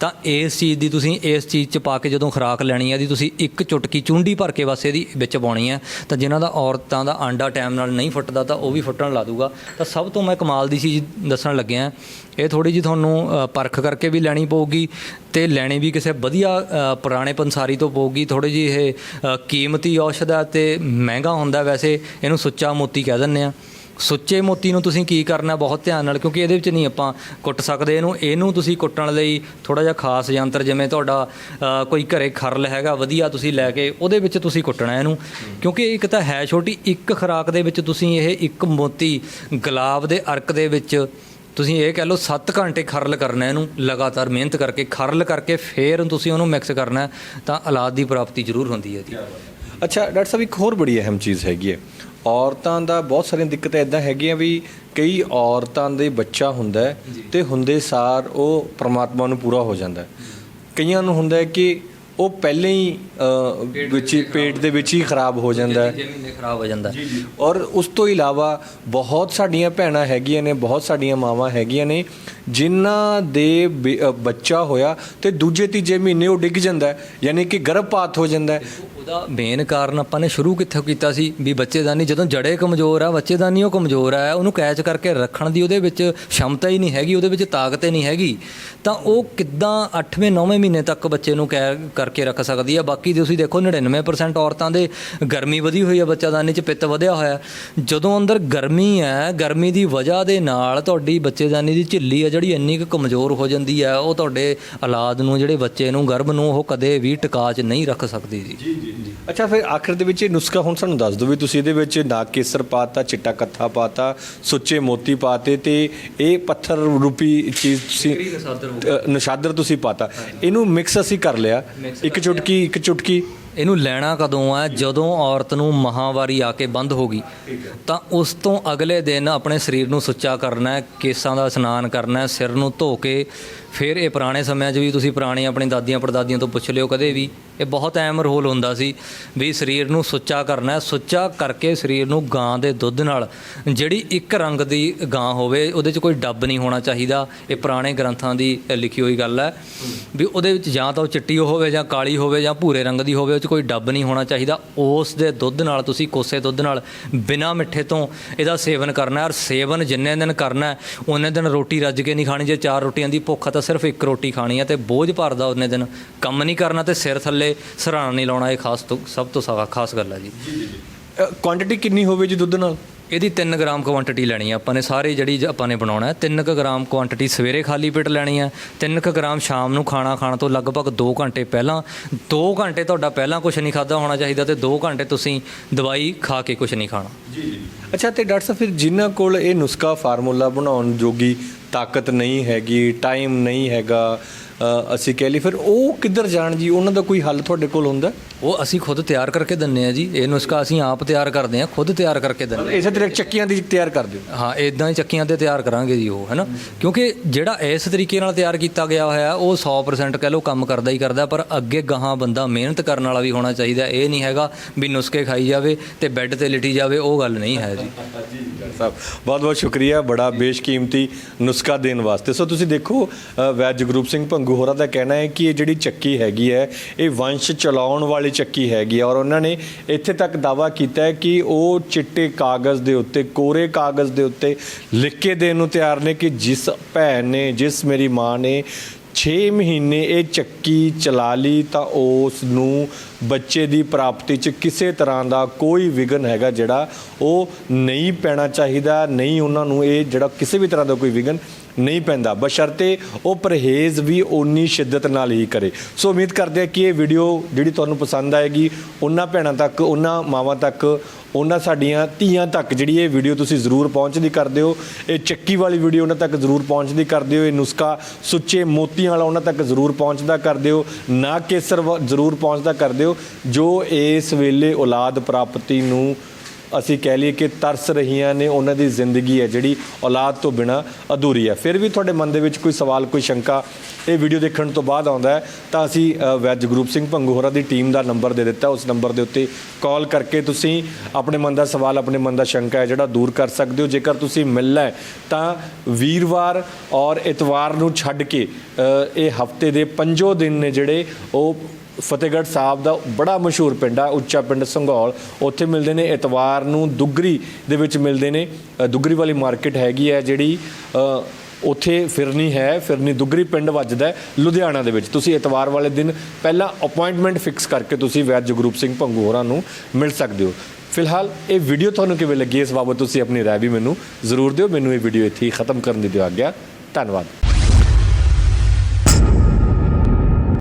ਤਾਂ ਇਸ ਚੀਜ਼ ਦੀ ਤੁਸੀਂ ਇਸ ਚੀਜ਼ 'ਚ ਪਾ ਕੇ ਜਦੋਂ ਖੁਰਾਕ ਲੈਣੀ ਹੈ ਦੀ ਤੁਸੀਂ ਇੱਕ ਚੁਟਕੀ ਚੁੰਡੀ ਭਰ ਕੇ ਬਸ ਇਹਦੀ ਵਿੱਚ ਪਾਉਣੀ ਹੈ ਤਾਂ ਜਿਨ੍ਹਾਂ ਦਾ ਔਰਤਾਂ ਦਾ ਆਂਡਾ ਟਾਈਮ ਨਾਲ ਨਹੀਂ ਫੁੱਟਦਾ ਤਾਂ ਉਹ ਵੀ ਫੁੱਟਣ ਲਾ ਦੂਗਾ। ਤਾਂ ਸਭ ਤੋਂ ਮੈਂ ਕਮਾਲ ਦੀ ਚੀਜ਼ ਦੱਸਣ ਲੱਗਿਆ। ਇਹ ਥੋੜੀ ਜੀ ਤੁਹਾਨੂੰ ਪਰਖ ਕਰਕੇ ਵੀ ਲੈਣੀ ਪਊਗੀ ਤੇ ਲੈਣੀ ਵੀ ਕਿਸੇ ਵਧੀਆ ਪੁਰਾਣੇ ਪੰਸਾਰੀ ਤੋਂ ਪਊਗੀ। ਥੋੜੀ ਜੀ ਇਹ ਕੀਮਤੀ ਔਸ਼ਧ ਹੈ ਤੇ ਮਹਿੰਗਾ ਹੁੰਦਾ ਵੈਸੇ, ਇਹਨੂੰ ਸੁੱਚਾ ਮੋਤੀ ਕਹਿ ਦਿੰਦੇ ਆ। ਸੁੱਚੇ ਮੋਤੀ ਨੂੰ ਤੁਸੀਂ ਕੀ ਕਰਨਾ ਬਹੁਤ ਧਿਆਨ ਨਾਲ, ਕਿਉਂਕਿ ਇਹਦੇ ਵਿੱਚ ਨਹੀਂ ਆਪਾਂ ਕੁੱਟ ਸਕਦੇ ਇਹਨੂੰ। ਇਹਨੂੰ ਤੁਸੀਂ ਕੁੱਟਣ ਲਈ ਥੋੜਾ ਜਿਹਾ ਖਾਸ ਯੰਤਰ ਜਿਵੇਂ ਤੁਹਾਡਾ ਕੋਈ ਘਰੇ ਖਰਲ ਹੈਗਾ, ਵਧੀਆ ਤੁਸੀਂ ਲੈ ਕੇ ਉਹਦੇ ਵਿੱਚ ਤੁਸੀਂ ਕੁੱਟਣਾ ਇਹਨੂੰ। ਕਿਉਂਕਿ ਇੱਕ ਤਾਂ ਹੈ ਛੋਟੀ, ਇੱਕ ਖੁਰਾਕ ਦੇ ਵਿੱਚ ਤੁਸੀਂ ਇਹ ਇੱਕ ਮੋਤੀ ਗੁਲਾਬ ਦੇ ਅਰਕ ਦੇ ਵਿੱਚ ਤੁਸੀਂ ਇਹ ਕਹਿ ਲਓ 7 ਘੰਟੇ ਖਰਲ ਕਰਨਾ ਇਹਨੂੰ ਲਗਾਤਾਰ ਮਿਹਨਤ ਕਰਕੇ ਖਰਲ ਕਰਕੇ ਫੇਰ ਤੁਸੀਂ ਉਹਨੂੰ ਮਿਕਸ ਕਰਨਾ ਤਾਂ ਔਲਾਦ ਦੀ ਪ੍ਰਾਪਤੀ ਜ਼ਰੂਰ ਹੁੰਦੀ ਹੈ ਜੀ। ਅੱਛਾ ਡਾਕਟਰ ਸਾਹਿਬ ਇੱਕ ਹੋਰ ਬੜੀ ਅਹਿਮ ਚੀਜ਼ ਹੈਗੀ ਹੈ। ਔਰਤਾਂ ਦਾ ਬਹੁਤ ਸਾਰੀਆਂ ਦਿੱਕਤਾਂ ਇਦਾਂ ਹੈਗੀਆਂ ਵੀ ਕਈ ਔਰਤਾਂ ਦੇ ਬੱਚਾ ਹੁੰਦਾ ਹੈ ਤੇ ਹੁੰਦੇ ਸਾਰ ਉਹ ਪ੍ਰਮਾਤਮਾ ਨੂੰ ਪੂਰਾ ਹੋ ਜਾਂਦਾ ਹੈ। ਕਈਆਂ ਨੂੰ ਹੁੰਦਾ ਹੈ ਕਿ ਉਹ ਪਹਿਲੇ ਹੀ ਅ, ਵਿੱਚ ਹੀ ਪੇਟ ਦੇ ਵਿੱਚ ਹੀ ਖਰਾਬ ਹੋ ਜਾਂਦਾ ਹੈ। ਛੇ ਮਹੀਨੇ ਖਰਾਬ ਹੋ ਜਾਂਦਾ ਹੈ। ਔਰ ਉਸ ਤੋਂ ਇਲਾਵਾ ਬਹੁਤ ਸਾਡੀਆਂ ਭੈਣਾਂ ਹੈਗੀਆਂ ਨੇ ਬਹੁਤ ਸਾਡੀਆਂ ਮਾਵਾਂ ਹੈਗੀਆਂ ਨੇ ਜਿਨ੍ਹਾਂ ਦੇ ਬੇ- ਅ, ਬੱਚਾ ਹੋਇਆ ਤੇ ਦੂਜੇ ਤੀਜੇ ਮਹੀਨੇ ਉਹ ਡਿੱਗ ਜਾਂਦਾ ਹੈ, ਯਾਨੀ ਕਿ ਗਰਭਪਾਤ ਹੋ ਜਾਂਦਾ ਹੈ। ਉਹਦਾ ਮੇਨ ਕਾਰਨ ਆਪਾਂ ਨੇ ਸ਼ੁਰੂ ਕਿੱਥੋਂ ਕੀਤਾ ਸੀ ਵੀ ਬੱਚੇਦਾਨੀ ਜਦੋਂ ਜੜੇ ਕਮਜ਼ੋਰ ਆ, ਬੱਚੇਦਾਨੀ ਉਹ ਕਮਜ਼ੋਰ ਆ, ਉਹਨੂੰ ਕੈਚ ਕਰਕੇ ਰੱਖਣ ਦੀ ਉਹਦੇ ਵਿੱਚ ਸ਼ਮਤਾ ਹੀ ਨਹੀਂ ਹੈਗੀ, ਉਹਦੇ ਵਿੱਚ ਤਾਕਤ ਹੀ ਨਹੀਂ ਹੈਗੀ। ਤਾਂ ਉਹ ਕਿੱਦਾਂ 8ਵੇਂ 9ਵੇਂ ਮਹੀਨੇ ਤੱਕ ਬੱਚੇ ਨੂੰ ਕੈ, ਕਰਕੇ ਰੱਖ ਸਕਦੀ ਆ? ਬਾਕੀ ਤੁਸੀਂ ਦੇਖੋ 99% ਔਰਤਾਂ ਦੇ ਗਰਮੀ ਵਧੀ ਹੋਈ ਆ, ਬੱਚੇਦਾਨੀ 'ਚ ਪਿੱਤ ਵਧਿਆ ਹੋਇਆ। ਜਦੋਂ ਅੰਦਰ ਗਰਮੀ ਹੈ ਗਰਮੀ ਦੀ ਵਜ੍ਹਾ ਦੇ ਨਾਲ ਤੁਹਾਡੀ ਬੱਚੇਦਾਨੀ ਦੀ ਝਿੱਲੀ ਆ, ਜਿਹੜੀ ਇੰਨੀ ਕੁ ਕਮਜ਼ੋਰ ਹੋ ਜਾਂਦੀ ਹੈ ਉਹ ਤੁਹਾਡੇ ਔਲਾਦ ਨੂੰ, ਜਿਹੜੇ ਬੱਚੇ ਨੂੰ, ਗਰਭ ਨੂੰ ਉਹ ਕਦੇ ਵੀ ਟਿਕਾ 'ਚ ਨਹੀਂ ਰੱਖ ਸਕਦੀ ਜੀ। ਅੱਛਾ ਫਿਰ ਆਖਰ ਦੇ ਵਿੱਚ ਇਹ ਨੁਸਖਾ ਹੁਣ ਸਾਨੂੰ ਦੱਸ ਦਿਓ ਵੀ ਤੁਸੀਂ ਇਹਦੇ ਵਿੱਚ ਨਾਗ ਕੇਸਰ ਪਾਤਾ ਚਿੱਟਾ ਕੱਥਾ ਪਾਤਾ ਸੁੱਚੇ ਮੋਤੀ ਪਾਤੇ ਤੇ ਇਹ ਪੱਥਰ ਰੂਪੀ ਚੀਜ਼ ਤੁਸੀਂ ਨਸ਼ਾਦਰ ਤੁਸੀਂ ਪਾਤਾ। ਇਹਨੂੰ ਮਿਕਸ ਅਸੀਂ ਕਰ ਲਿਆ। ਇੱਕ ਚੁਟਕੀ ਇੱਕ ਚੁਟਕੀ। ਇਹਨੂੰ ਲੈਣਾ ਕਦੋਂ ਆ? ਜਦੋਂ ਔਰਤ ਨੂੰ ਮਹਾਵਾਰੀ ਆ ਕੇ ਬੰਦ ਹੋ ਗਈ, ਤਾਂ ਉਸ ਤੋਂ ਅਗਲੇ ਦਿਨ ਆਪਣੇ ਸਰੀਰ ਨੂੰ ਸੁੱਚਾ ਕਰਨਾ ਹੈ, ਕੇਸਾਂ ਦਾ ਇਸ਼ਨਾਨ ਕਰਨਾ ਹੈ, ਸਿਰ ਨੂੰ ਧੋ ਕੇ ਫਿਰ ਇਹ ਪੁਰਾਣੇ ਸਮਿਆਂ 'ਚ ਵੀ ਤੁਸੀਂ ਪੁਰਾਣੀ ਆਪਣੀ ਦਾਦੀਆਂ ਪੜਦਾਦੀਆਂ ਤੋਂ ਪੁੱਛ ਲਿਓ ਕਦੇ ਵੀ, ਇਹ ਬਹੁਤ ਅਹਿਮ ਰੋਲ ਹੁੰਦਾ ਸੀ ਵੀ ਸਰੀਰ ਨੂੰ ਸੁੱਚਾ ਕਰਨਾ ਹੈ। ਸੁੱਚਾ ਕਰਕੇ ਸਰੀਰ ਨੂੰ ਗਾਂ ਦੇ ਦੁੱਧ ਨਾਲ, ਜਿਹੜੀ ਇੱਕ ਰੰਗ ਦੀ ਗਾਂ ਹੋਵੇ, ਉਹਦੇ 'ਚ ਕੋਈ ਡੱਬ ਨਹੀਂ ਹੋਣਾ ਚਾਹੀਦਾ। ਇਹ ਪੁਰਾਣੇ ਗ੍ਰੰਥਾਂ ਦੀ ਲਿਖੀ ਹੋਈ ਗੱਲ ਹੈ ਵੀ ਉਹਦੇ ਵਿੱਚ ਜਾਂ ਤਾਂ ਉਹ ਚਿੱਟੀ ਹੋਵੇ ਜਾਂ ਕਾਲੀ ਹੋਵੇ ਜਾਂ ਭੂਰੇ ਰੰਗ ਦੀ ਹੋਵੇ ਉਹ 'ਚ ਕੋਈ ਡੱਬ ਨਹੀਂ ਹੋਣਾ ਚਾਹੀਦਾ। ਉਸ ਦੇ ਦੁੱਧ ਨਾਲ ਤੁਸੀਂ ਕੋਸੇ ਦੁੱਧ ਨਾਲ ਬਿਨਾਂ ਮਿੱਠੇ ਤੋਂ ਇਹਦਾ ਸੇਵਨ ਕਰਨਾ ਔਰ ਸੇਵਨ ਜਿੰਨੇ ਦਿਨ ਕਰਨਾ ਹੈ, ਦਿਨ ਰੋਟੀ ਰੱਜ ਕੇ ਨਹੀਂ ਖਾਣੀ। ਜੇ ਚਾਰ ਰੋਟੀਆਂ ਦੀ ਭੁੱਖ ਆ ਤਾਂ ਸਿਰਫ ਇੱਕ ਰੋਟੀ ਖਾਣੀ ਹੈ ਤੇ ਬੋਝ ਭਰਦਾ ਉਹਨੇ ਦਿਨ ਕੰਮ ਨਹੀਂ ਕਰਨਾ ਤੇ ਸਿਰ ਥੱਲੇ ਸਰਾਣਾ ਨਹੀਂ ਲਾਉਣਾ। ਇਹ ਖਾਸ ਤੋਂ ਸਭ ਤੋਂ ਸਾ- ਖਾਸ ਗੱਲ ਹੈ ਜੀ। ਕੁਆਂਟੀਟੀ ਕਿੰਨੀ ਹੋਵੇ ਜੀ ਦੁੱਧ ਨਾਲ? ਇਹਦੀ 3 ਗ੍ਰਾਮ ਕੁਆਂਟੀਟੀ ਲੈਣੀ ਹੈ ਆਪਾਂ ਨੇ ਸਾਰੀ ਜਿਹੜੀ ਜ- ਆਪਾਂ ਨੇ ਬਣਾਉਣਾ ਹੈ 3 ਗ੍ਰਾਮ ਕੁਆਂਟੀਟੀ ਸਵੇਰੇ ਖਾਲੀ ਪੇਟ ਲੈਣੀ ਹੈ 3 ਗ੍ਰਾਮ ਸ਼ਾਮ ਨੂੰ ਖਾਣਾ ਖਾਣ ਤੋਂ ਲਗਭਗ 2 ਘੰਟੇ ਪਹਿਲਾਂ 2 ਘੰਟੇ ਤੁਹਾਡਾ ਪਹਿਲਾਂ ਕੁਝ ਨਹੀਂ ਖਾਦਾ ਹੋਣਾ ਚਾਹੀਦਾ ਤੇ 2 ਘੰਟੇ ਤੁਸੀਂ ਦਵਾਈ ਖਾ ਕੇ ਕੁਝ ਨਹੀਂ ਖਾਣਾ। ਅੱਛਾ ਤੇ ਡਾਕਟਰ ਸਾਹਿਬ ਫਿਰ ਜਿਨ੍ਹਾਂ ਕੋਲ ਇਹ ਨੁਸਖਾ ਫਾਰਮੂਲਾ ਬਣਾਉਣ ਜੋਗੀ ਤਾਕਤ ਨਹੀਂ ਹੈਗੀ ਟਾਈਮ ਨਹੀਂ ਹੈਗਾ ਅ, ਅਸੀਂ ਕਹਿ ਲਈ ਫਿਰ ਉਹ ਕਿੱਧਰ ਜਾਣ ਜੀ? ਉਹਨਾਂ ਦਾ ਕੋਈ ਹੱਲ ਤੁਹਾਡੇ ਕੋਲ ਹੁੰਦਾ? ਉਹ ਅਸੀਂ ਖੁਦ ਤਿਆਰ ਕਰਕੇ ਦਿੰਨੇ ਆ ਜੀ। ਇਹ ਨੁਸਖਾ ਅਸੀਂ ਆਪ ਤਿਆਰ ਕਰਦੇ ਆ ਖੁਦ ਤਿਆਰ ਕਰਕੇ ਦਿੰਨੇ ਇਸੇ ਤਰ੍ਹਾਂ ਚੱਕੀਆਂ ਦੀ ਤਿਆਰ ਕਰ ਦਿਓ। ਹਾਂ ਇਦਾਂ ਹੀ ਚੱਕੀਆਂ ਤੇ ਤਿਆਰ ਕਰਾਂਗੇ ਜੀ ਉਹ ਹੈਨਾ? ਕਿਉਂਕਿ ਜਿਹੜਾ ਇਸ ਤਰੀਕੇ ਨਾਲ ਤਿਆਰ ਕੀਤਾ ਗਿਆ ਹੋਇਆ ਉਹ 100% ਕਹਿ ਲਓ ਕੰਮ ਕਰਦਾ ਹੀ ਕਰਦਾ ਪਰ ਅੱਗੇ ਗਾਹਾਂ ਬੰਦਾ ਮਿਹਨਤ ਕਰਨ ਵਾਲਾ ਵੀ ਹੋਣਾ ਚਾਹੀਦਾ। ਇਹ ਨਹੀਂ ਹੈਗਾ ਵੀ ਨੁਸਖੇ ਖਾਈ ਜਾਵੇ ਤੇ ਬੈੱਡ ਤੇ ਲਿਟੀ ਜਾਵੇ ਉਹ ਗੱਲ ਨਹੀਂ ਹੈ ਜੀ। ਸਾਹਿਬ ਬਹੁਤ ਬਹੁਤ ਸ਼ੁਕਰੀਆ ਬੜਾ ਬੇਸ਼ਕੀਮਤੀ ਨੁਸਖਾ ਦੇਣ ਵਾਸਤੇ। ਸੋ ਤੁਸੀਂ ਦੇਖੋ ਵੈਦ ਜਗਰੂਪ ਸਿੰਘ ਭੰਗੂ ਹੋਰਾਂ ਦਾ ਕਹਿਣਾ ਹੈ ਕਿ ਇਹ ਜਿਹੜੀ ਚੱਕੀ ਹੈਗੀ ਹੈ ਇਹ ਵੰਸ਼ ਚਲਾਉਣ ਵਾਲੀ ਚੱਕੀ ਹੈਗੀ ਔਰ ਉਹਨਾਂ ਨੇ ਇੱਥੇ ਤੱਕ ਦਾਵਾ ਕੀਤਾ ਹੈ ਕਿ ਉਹ ਚਿੱਟੇ ਕਾਗਜ਼ ਦੇ ਉੱਤੇ, ਕੋਰੇ ਕਾਗਜ਼ ਦੇ ਉੱਤੇ ਲਿਖ ਕੇ ਦੇਣ ਨੂੰ ਤਿਆਰ ਨੇ ਕਿ ਜਿਸ ਭੈਣ ਨੇ, ਜਿਸ ਮੇਰੀ ਮਾਂ ਨੇ 6 ਮਹੀਨੇ ਇਹ ਚੱਕੀ ਚਲਾ ਲਈ ਤਾਂ ਉਸ ਨੂੰ ਬੱਚੇ ਦੀ ਪ੍ਰਾਪਤੀ 'ਚ ਕਿਸੇ ਤਰ੍ਹਾਂ ਦਾ ਕੋਈ ਵਿਘਨ ਹੈਗਾ ਜਿਹੜਾ ਉਹ ਨਹੀਂ ਪੈਣਾ ਚਾਹੀਦਾ, ਨਹੀਂ ਉਹਨਾਂ ਨੂੰ ਇਹ ਜਿਹੜਾ ਕਿਸੇ ਵੀ ਤਰ੍ਹਾਂ ਦਾ ਕੋਈ ਵਿਘਨ ਨਹੀਂ ਪੈਂਦਾ। ਬਸ਼ਰਤੇ ਉਹ ਪਰਹੇਜ਼ ਵੀ ਓਨੀ ਸ਼ਿੱਦਤ ਨਾਲ ਹੀ ਕਰੇ। ਸੋ ਉਮੀਦ ਕਰਦੇ ਹਾਂ ਕਿ ਇਹ ਵੀਡੀਓ ਜਿਹੜੀ ਤੁਹਾਨੂੰ ਪਸੰਦ ਆਏਗੀ, ਉਹਨਾਂ ਭੈਣਾਂ ਤੱਕ, ਉਹਨਾਂ ਮਾਵਾਂ ਤੱਕ, ਉਹਨਾਂ ਸਾਡੀਆਂ ਧੀਆਂ ਤੱਕ ਜਿਹੜੀ ਇਹ ਵੀਡੀਓ ਤੁਸੀਂ ਜ਼ਰੂਰ ਪਹੁੰਚਦੀ ਕਰ ਦਿਓ ਇਹ ਚੱਕੀ ਵਾਲੀ ਵੀਡੀਓ ਉਹਨਾਂ ਤੱਕ ਜ਼ਰੂਰ ਪਹੁੰਚਦੀ ਕਰ ਦਿਓ ਇਹ ਨੁਸਖਾ ਸੁੱਚੇ ਮੋਤੀਆਂ ਵਾਲਾ ਉਹਨਾਂ ਤੱਕ ਜ਼ਰੂਰ ਪਹੁੰਚਦਾ ਕਰ ਦਿਓ ਨਾ ਕੇਸਰ ਵ- ਜ਼ਰੂਰ ਪਹੁੰਚਦਾ ਕਰ ਦਿਓ ਜੋ ਇਸ ਵੇਲੇ ਔਲਾਦ ਪ੍ਰਾਪਤੀ ਨੂੰ ਅਸੀਂ ਕਹਿ ਲਈਏ ਕਿ ਤਰਸ ਰਹੀਆਂ ਨੇ ਉਹਨਾਂ ਦੀ ਜ਼ਿੰਦਗੀ ਹੈ ਜਿਹੜੀ ਔਲਾਦ ਤੋਂ ਬਿਨਾ ਅਧੂਰੀ ਹੈ। ਫਿਰ ਵੀ ਤੁਹਾਡੇ ਮਨ ਦੇ ਵਿੱਚ ਕੋਈ ਸਵਾਲ ਕੋਈ ਸ਼ੰਕਾ ਇਹ ਵੀਡੀਓ ਦੇਖਣ ਤੋਂ ਬਾਅਦ ਆਉਂਦਾ ਹੈ ਤਾਂ ਅਸੀਂ ਅ, ਵੈਦ ਸਿੰਘ ਭੰਗੂ ਹੋਰਾਂ ਦੀ ਟੀਮ ਦਾ ਨੰਬਰ ਦੇ ਦਿੱਤਾ। ਉਸ ਨੰਬਰ ਦੇ ਉੱਤੇ ਕਾਲ ਕਰਕੇ ਤੁਸੀਂ ਆਪਣੇ ਮਨ ਦਾ ਸਵਾਲ ਆਪਣੇ ਮਨ ਦਾ ਸ਼ੰਕਾ ਹੈ ਜਿਹੜਾ ਦੂਰ ਕਰ ਸਕਦੇ ਹੋ। ਜੇਕਰ ਤੁਸੀਂ ਮਿਲਣਾ ਹੈ ਤਾਂ ਵੀਰਵਾਰ ਔਰ ਇਤਵਾਰ ਨੂੰ ਛੱਡ ਕੇ ਇਹ ਹਫ਼ਤੇ ਦੇ ਪੰਜੋ ਦਿਨ ਨੇ ਜਿਹੜੇ ਉਹ ਫਤਿਹਗੜ੍ਹ ਸਾਹਿਬ ਦਾ ਬੜਾ ਮਸ਼ਹੂਰ ਪਿੰਡ ਆ, ਉੱਚਾ ਪਿੰਡ ਸੰਘੌਲ। ਉੱਥੇ ਮਿਲਦੇ ਨੇ ਇਤਵਾਰ ਨੂੰ ਦੁੱਗਰੀ ਦੇ ਵਿੱਚ ਮਿਲਦੇ ਨੇ। ਦੁੱਗਰੀ ਵਾਲੀ ਮਾਰਕੀਟ ਹੈਗੀ ਹੈ ਜਿਹੜੀ ਉੱਥੇ ਫਿਰਨੀ ਹੈ, ਫਿਰਨੀ ਦੁੱਗਰੀ ਪਿੰਡ ਵੱਜਦਾ ਲੁਧਿਆਣਾ ਦੇ ਵਿੱਚ। ਤੁਸੀਂ ਇਤਵਾਰ ਵਾਲੇ ਦਿਨ ਪਹਿਲਾਂ ਅਪਾਇੰਟਮੈਂਟ ਫਿਕਸ ਕਰਕੇ ਤੁਸੀਂ ਵੈਦ ਜਗਰੂਪ ਸਿੰਘ ਭੰਗੂ ਹੋਰਾਂ ਨੂੰ ਮਿਲ ਸਕਦੇ ਹੋ। ਫਿਲਹਾਲ ਇਹ ਵੀਡੀਓ ਤੁਹਾਨੂੰ ਕਿਵੇਂ ਲੱਗੀ, ਇਸ ਬਾਬਤ ਤੁਸੀਂ ਆਪਣੀ ਰਾਏ ਵੀ ਮੈਨੂੰ ਜ਼ਰੂਰ ਦਿਓ। ਮੈਨੂੰ ਇਹ ਵੀਡੀਓ ਇੱਥੇ ਹੀ ਖਤਮ ਕਰਨ ਦੀ ਦਿਓ ਆਗਿਆ। ਧੰਨਵਾਦ।